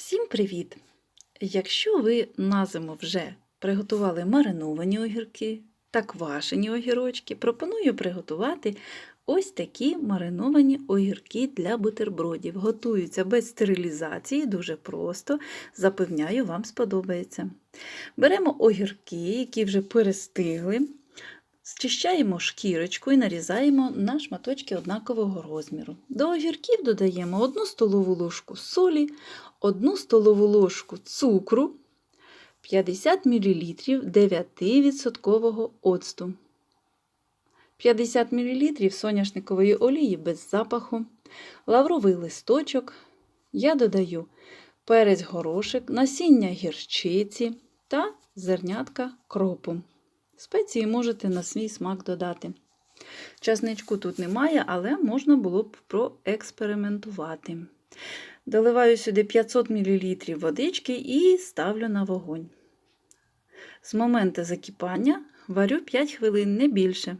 Всім привіт! Якщо ви на зиму вже приготували мариновані огірки та квашені огірочки, пропоную приготувати ось такі мариновані огірки для бутербродів. Готуються без стерилізації, дуже просто, запевняю, вам сподобається. Беремо огірки, які вже перестигли, Зчищаємо шкірочку і нарізаємо на шматочки однакового розміру. До огірків додаємо 1 столову ложку солі, 1 столову ложку цукру, 50 мл 9% оцту, 50 мл соняшникової олії без запаху, лавровий листочок. Я додаю перець горошек, насіння гірчиці та зернятка кропу. Спеції можете на свій смак додати. Часничку тут немає, але можна було б проекспериментувати. Доливаю сюди 500 мл водички і ставлю на вогонь. З моменту закипання варю 5 хвилин, не більше.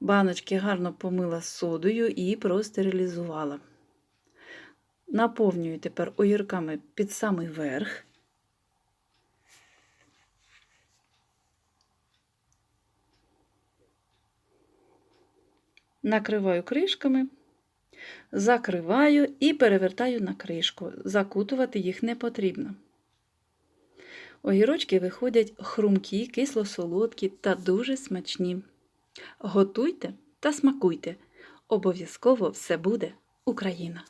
Баночки гарно помила содою і простерилізувала. Наповнюю тепер огірками під самий верх. Накриваю кришками, закриваю і перевертаю на кришку. Закутувати їх не потрібно. Огірочки виходять хрумкі, кисло-солодкі та дуже смачні. Готуйте та смакуйте. Обов'язково все буде Україна!